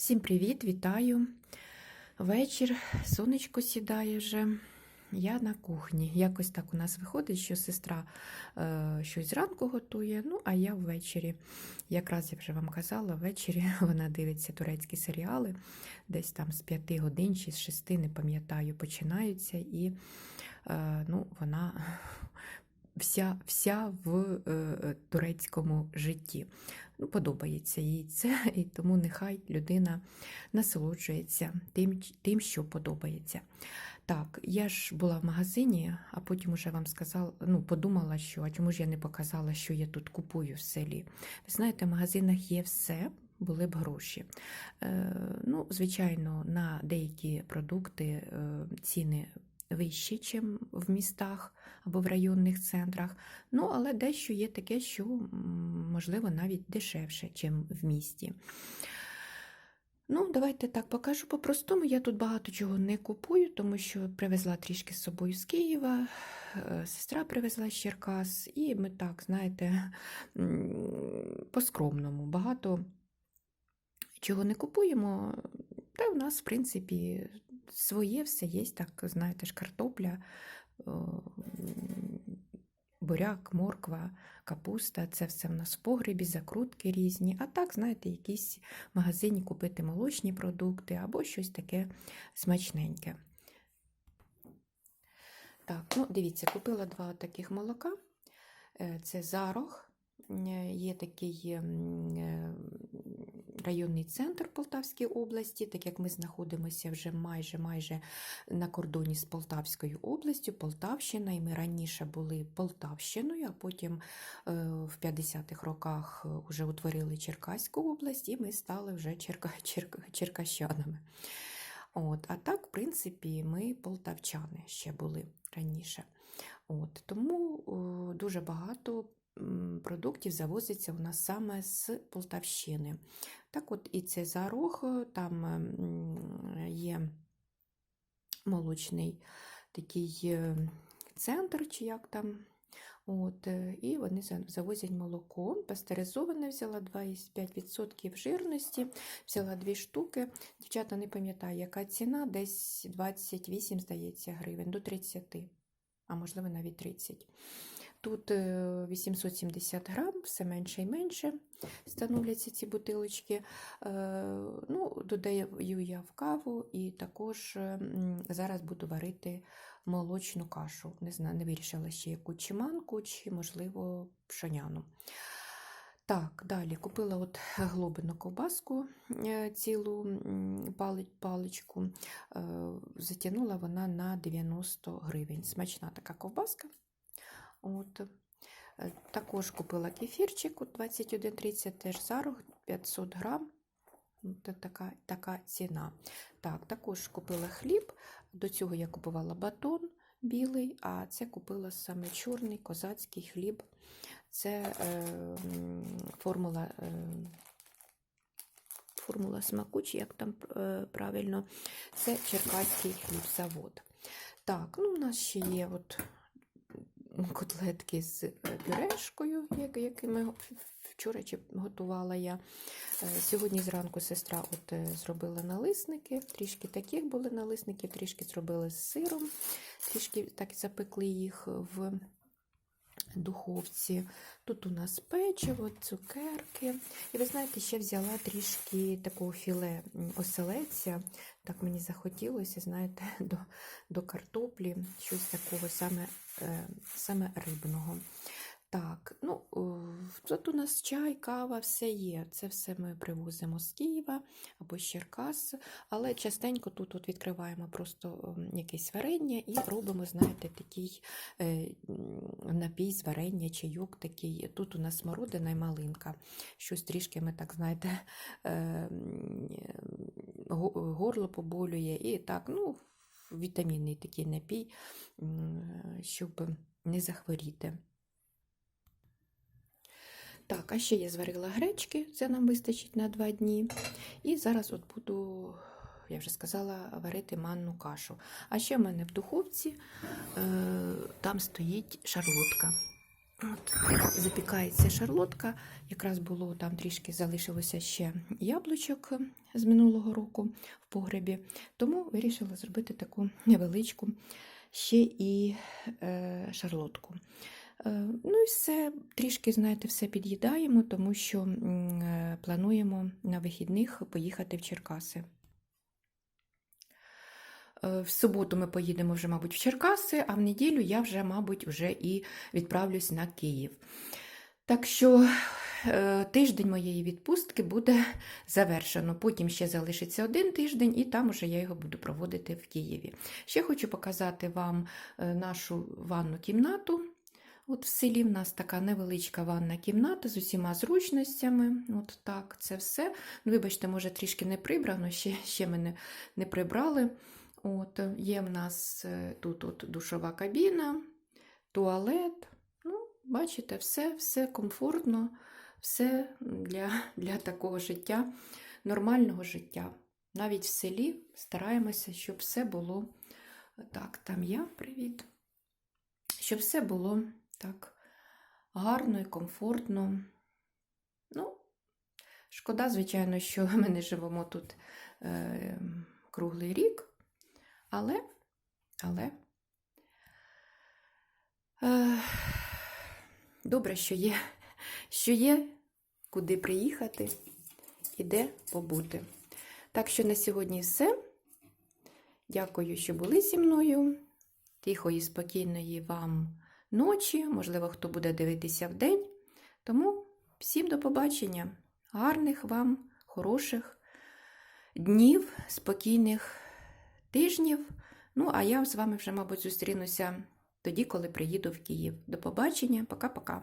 Всім привіт, вітаю. Вечір, сонечко сідає вже. Я на кухні. Якось так у нас виходить, що сестра е, щось зранку готує, ну а я ввечері. Якраз я вже вам казала, ввечері вона дивиться турецькі серіали, десь там з 5 годин чи з 6, не пам'ятаю, починаються, і е, ну, вона вся, вся в е, турецькому житті. Ну, подобається їй це, і тому нехай людина насолоджується тим, тим, що подобається. Так, я ж була в магазині, а потім уже вам сказала, ну, подумала, що а чому ж я не показала, що я тут купую в селі. Ви знаєте, в магазинах є все, були б гроші. Е, ну, звичайно, на деякі продукти е, ціни вищі, ніж в містах або в районних центрах. Ну, але дещо є таке, що можливо навіть дешевше, ніж в місті. Ну, давайте так покажу по-простому. Я тут багато чого не купую, тому що привезла трішки з собою з Києва, е, сестра привезла з Черкас, і ми так, знаєте, по-скромному. Багато чого не купуємо, та в нас, в принципі, своє все є, так, знаєте ж, картопля, буряк, морква, капуста, це все в нас в погребі, закрутки різні. А так, знаєте, якісь в магазині купити молочні продукти або щось таке смачненьке. Так, ну дивіться, купила два таких молока. Е, Це зарог. Е, Є такий е, районний центр Полтавської області, так як ми знаходимося вже майже майже на кордоні з Полтавською областю, Полтавщина, і ми раніше були Полтавщиною, а потім е, в 50-х роках вже утворили Черкаську область, і ми стали вже черка, черка, черкащанами. От, а так, в принципі, ми полтавчани ще були раніше. От, тому о, дуже багато продуктів завозиться у нас саме з Полтавщини. Так от і це зарог, там є молочний такий е, центр, чи як там. От, е, і вони завозять молоко. Пастеризоване взяла 2,5% жирності, взяла дві штуки. Дівчата не пам'ятаю, яка ціна, десь 28, здається, гривень, до 30, а можливо навіть 30. Тут е, 870 грам, все менше і менше становляться ці бутилочки. Е, Ну, додаю я в каву і також е, зараз буду варити молочну кашу. Не знаю, не вирішила ще яку чи манку, чи, можливо, пшоняну. Так, далі купила от глобину ковбаску е, цілу паличку. Е, Затягнула вона на 90 гривень. Смачна така ковбаска. От. Е, Також купила кефірчик от 21,30, теж зарог 500 грам. Це така, така ціна. Так, також купила хліб. До цього я купувала батон білий, а це купила саме чорний козацький хліб. Це е, формула, е, формула смаку, як там е, правильно, це черкаський хлібзавод. Так, ну у нас ще є от котлетки з е, пюрешкою, як- якими вчора чи готувала я. Е, Сьогодні зранку сестра от е, зробила налисники, трішки таких були налисники, трішки зробили з сиром, трішки так запекли їх в духовці. Тут у нас печиво, цукерки. І ви знаєте, ще взяла трішки такого філе оселеця. Так мені захотілося, знаєте, до, до картоплі, щось такого саме, е, саме рибного. Так, ну е, тут у нас чай, кава, все є. Це все ми привозимо з Києва або з Черкас, але частенько тут от відкриваємо просто ем, якесь варення і робимо, знаєте, такий е, напій з варення, чайок такий. Тут у нас смородина і малинка. Щось трішки ми так, знаєте, е, горло поболює і так, ну, вітамінний такий напій, щоб не захворіти. Так, а ще я зварила гречки, це нам вистачить на два дні. І зараз от буду, я вже сказала, варити манну кашу. А ще в мене в духовці е, там стоїть шарлотка. От, запікається шарлотка. Якраз було там трішки залишилося ще яблучок з минулого року в погребі. Тому вирішила зробити таку невеличку ще і е, шарлотку. Е, ну і все, трішки, знаєте, все під'їдаємо, тому що е, плануємо на вихідних поїхати в Черкаси. Е, В суботу ми поїдемо вже, мабуть, в Черкаси, а в неділю я вже, мабуть, вже і відправлюсь на Київ. Так що тиждень моєї відпустки буде завершено. Потім ще залишиться один тиждень, і там уже я його буду проводити в Києві. Ще хочу показати вам нашу ванну кімнату. От в селі в нас така невеличка ванна кімната з усіма зручностями. От так, це все. Ну, Вибачте, може, трішки не прибрано, ще, ще мене не прибрали. От, Є в нас е, тут от душова кабіна, туалет. Ну, Бачите, все, все комфортно, все для, для такого життя, нормального життя. Навіть в селі стараємося, щоб все було так, там я, привіт. Щоб все було так гарно і комфортно. Ну, шкода, звичайно, що ми не живемо тут е, круглий рік. Але, але е, добре, що є, що є, куди приїхати і де побути. Так що на сьогодні все. Дякую, що були зі мною. Тихої, спокійної вам ночі, можливо, хто буде дивитися в день. Тому всім до побачення. Гарних вам, хороших днів, спокійних тижнів. Ну, а я з вами вже, мабуть, зустрінуся тоді, коли приїду в Київ. До побачення, пока-пока.